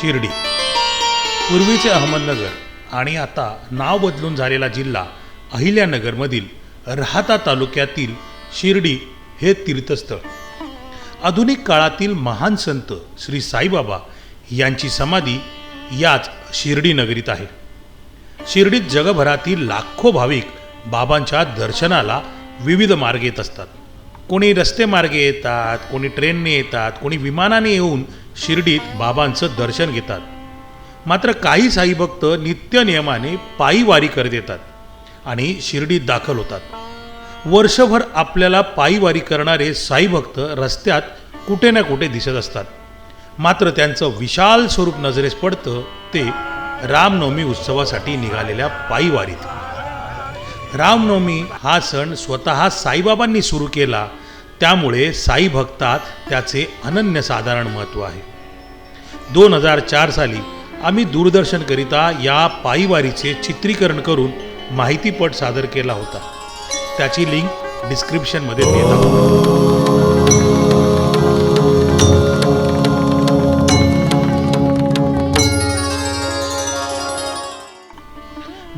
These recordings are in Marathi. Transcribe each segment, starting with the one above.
शिर्डी. पूर्वीचे अहमदनगर आणि आता नाव बदलून झालेला जिल्हा अहिल्यानगरमधील राहता तालुक्यातील शिर्डी हे तीर्थस्थळ. आधुनिक काळातील महान संत श्री साईबाबा यांची समाधी याच शिर्डी नगरीत आहे. शिर्डीत जगभरातील लाखो भाविक बाबांच्या दर्शनाला विविध मार्ग येत असतात. कोणी रस्ते मार्गे येतात कोणी ट्रेनने येतात कोणी विमानाने येऊन शिर्डीत बाबांचं दर्शन घेतात. मात्र काही साई भक्त नित्य नियमाने पायी वारी करत येतात आणि शिर्डीत दाखल होतात. वर्षभर आपल्याला पायी वारी करणारे साई भक्त रस्त्यात कुठे ना कुठे दिसत असतात. मात्र त्यांचं विशाल स्वरूप नजरेस पडतं ते रामनवमी उत्सवासाठी निघालेल्या पायी वारीत रामनवमी हा सण स्वतः साईबाबांनी सुरू केला. त्यामुळे साई भक्तात त्याचे अनन्यसाधारण महत्त्व आहे. दोन हजार चार साली आम्ही दूरदर्शनकरिता या पायीवारीचे चित्रीकरण करून माहितीपट सादर केला होता. त्याची लिंक डिस्क्रिप्शनमध्ये देत आहोत.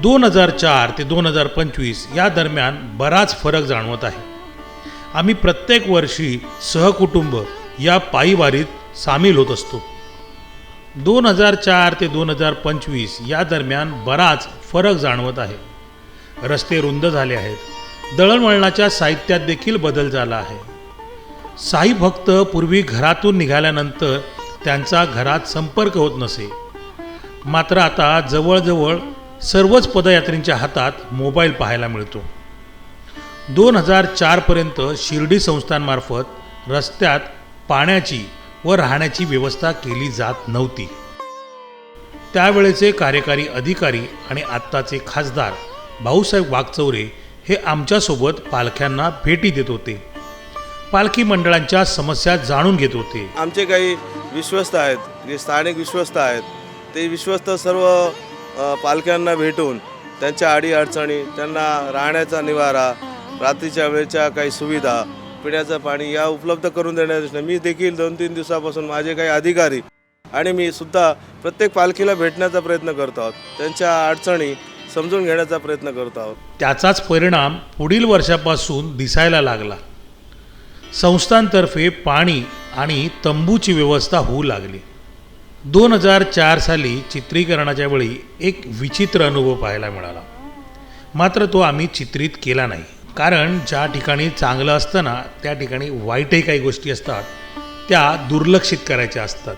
दोन हजार चार ते दोन हजार पंचवीस या दरम्यान बराच फरक जाणवत आहे. आम्ही प्रत्येक वर्षी सहकुटुंब या पायीवारीत सामील होत असतो. दोन हजार चार ते दोन हजार पंचवीस या दरम्यान बराच फरक जाणवत आहे. रस्ते रुंद झाले आहेत. दळणवळणाच्या साहित्यात देखील बदल झाला आहे. साई भक्त पूर्वी घरातून निघाल्यानंतर त्यांचा घरात संपर्क होत नसे. मात्र आता जवळजवळ सर्वच पदयात्रींच्या हातात मोबाईल पाहायला मिळतो. दोन हजार चारपर्यंत शिर्डी संस्थांमार्फत रस्त्यात पाण्याची व राहण्याची व्यवस्था केली जात नव्हती. त्यावेळेचे कार्यकारी अधिकारी आणि आत्ताचे खासदार भाऊसाहेब वागचौरे हे आमच्यासोबत पालख्यांना भेटी देत होते. पालखी मंडळांच्या समस्या जाणून घेत होते. आमचे काही विश्वस्त आहेत जे स्थानिक विश्वस्त आहेत ते विश्वस्त सर्व पालक्यांना भेटून त्यांच्या अडीअडचणी त्यांना राहण्याचा निवारा रात्रीच्या वेळेच्या काही सुविधा पिण्याचं पाणी या उपलब्ध करून देण्यात मी देखील दोन तीन दिवसापासून माझे काही अधिकारी आणि मी सुद्धा प्रत्येक पालखीला भेटण्याचा प्रयत्न करतो आहोत. त्यांच्या अडचणी समजून घेण्याचा प्रयत्न करतो आहोत. त्याचाच परिणाम पुढील वर्षापासून दिसायला लागला. संस्थांतर्फे पाणी आणि तंबूची व्यवस्था होऊ लागली. दोन हजार चार साली चित्रीकरणाच्या वेळी एक विचित्र अनुभव पाहायला मिळाला. मात्र तो आम्ही चित्रित केला नाही. कारण ज्या ठिकाणी चांगलं असतं ना त्या ठिकाणी वाईटही काही गोष्टी असतात त्या दुर्लक्षित करायच्या असतात.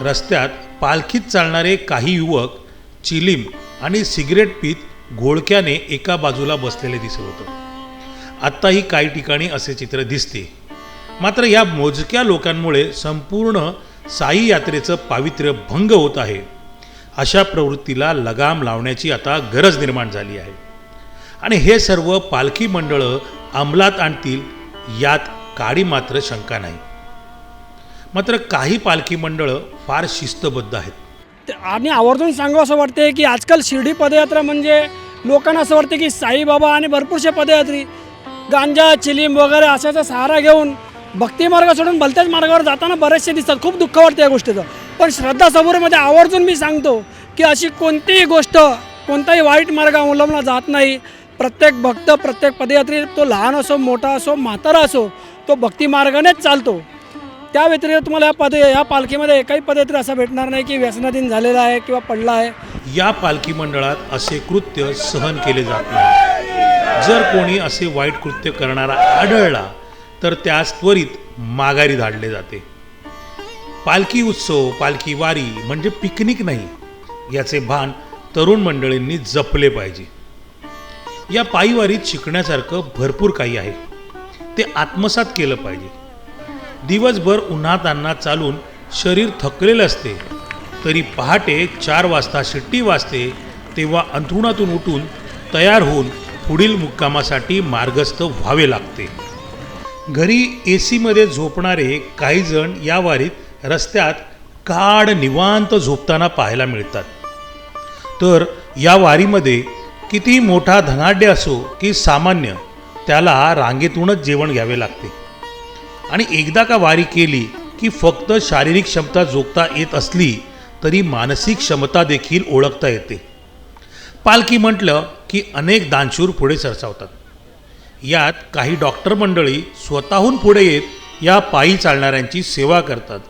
रस्त्यात पालखीत चालणारे काही युवक चिलीम आणि सिगरेट पीत घोळक्याने एका बाजूला बसलेले दिसत होतं. आत्ताही काही ठिकाणी असे चित्र दिसते. मात्र या मोजक्या लोकांमुळे संपूर्ण साई यात्रेचं पावित्र्य भंग होत आहे. अशा प्रवृत्तीला लगाम लावण्याची आता गरज निर्माण झाली आहे. आणि हे सर्व पालखी मंडळं अंमलात आणतील यात काडी मात्र शंका नाही. मात्र काही पालखी मंडळं फार शिस्तबद्ध आहेत. आणि आवर्जून सांगावं असं वाटते की आजकाल शिर्डी पदयात्रा म्हणजे लोकांना असं वाटते की साईबाबा आणि भरपूरशा पदयात्री गांजा चिलीम वगैरे अशाचा सहारा घेऊन भक्ती मार्ग सोडून भलत्याच मार्गावर जाताना बरेचसे दिसतात. खूप दुःख वाटतं या गोष्टीचं. पण श्रद्धा सबुरीमध्ये आवर्जून मी सांगतो की अशी कोणतीही गोष्ट कोणताही वाईट मार्ग अवलंबला जात नाही. प्रत्येक भक्त प्रत्येक पदयात्री तो लहान असो मोठा असो म्हातारा असो तो भक्ती मार्गानेच चालतो. त्या व्यतिरिक्त तुम्हाला या पद या पालखीमध्ये एकही पदयात्री असा भेटणार नाही की व्यसनाधीन झालेला आहे किंवा पडला आहे. या पालखी मंडळात असे कृत्य सहन केले जात नाही. जर कोणी असे वाईट कृत्य करणारा आढळला तर त्यास त्वरित माघारी धाडले जाते. पालखी उत्सव पालखी वारी म्हणजे पिकनिक नाही याचे भान तरुण मंडळींनी जपले पाहिजे. या पायीवारीत शिकण्यासारखं भरपूर काही आहे. ते आत्मसात केलं पाहिजे. दिवसभर उन्हातांना चालून शरीर थकलेलं असते तरी पहाटे चार वाजता शिट्टी वाजते तेव्हा अंथरुणातून उठून तयार होऊन पुढील मुक्कामासाठी मार्गस्थ व्हावे लागते. घरी ए सीमध्ये झोपणारे काहीजण या वारीत रस्त्यात काड निवांत झोपताना पाहायला मिळतात. तर या वारीमध्ये किती मोठा धनाढ्य असो की सामान्य त्याला रांगेतूनच जेवण घ्यावे लागते. आणि एकदा का वारी केली की फक्त शारीरिक क्षमता जोगता येत असली तरी मानसिक क्षमता देखील ओळखता येते. पालखी म्हटलं की अनेक दानशूर पुढे सरसावतात. यात काही डॉक्टर मंडळी स्वतःहून पुढे येत या पायी चालणाऱ्यांची सेवा करतात.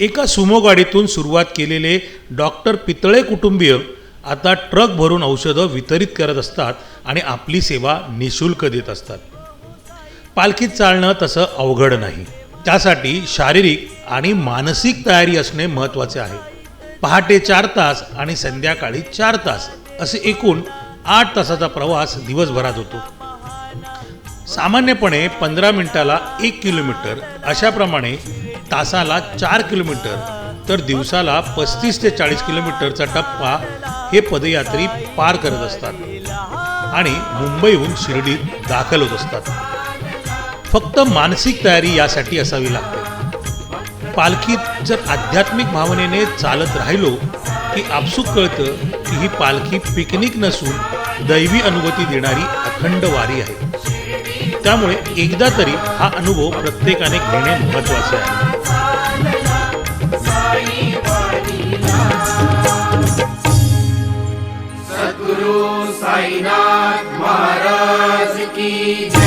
एका सुमो गाडीतून सुरुवात केलेले डॉक्टर पितळे कुटुंबीय आता ट्रक भरून औषधं वितरित करत असतात आणि आपली सेवा निशुल्क देत असतात. पालखीत चालणं तसं अवघड नाही. त्यासाठी शारीरिक आणि मानसिक तयारी असणे महत्त्वाचे आहे. पहाटे चार तास आणि संध्याकाळी चार तास असे एकूण आठ तासाचा प्रवास दिवसभरात होतो. सामान्यपणे पंधरा मिनिटाला एक किलोमीटर अशाप्रमाणे तासाला चार किलोमीटर तर दिवसाला पस्तीस ते चाळीस किलोमीटरचा टप्पा हे पदयात्री पार करत असतात आणि मुंबईहून शिर्डीत दाखल होत असतात. फक्त मानसिक तयारी यासाठी असावी लागते. पालखीत जर आध्यात्मिक भावनेने चालत राहिलो की आपसूक कळतं की ही पालखी पिकनिक नसून दैवी अनुभूती देणारी अखंड वारी आहे. त्यामुळे एकदा तरी हा अनुभव प्रत्येकाने घेणे महत्त्वाचे आहे. साईनाथ महाराज की जय.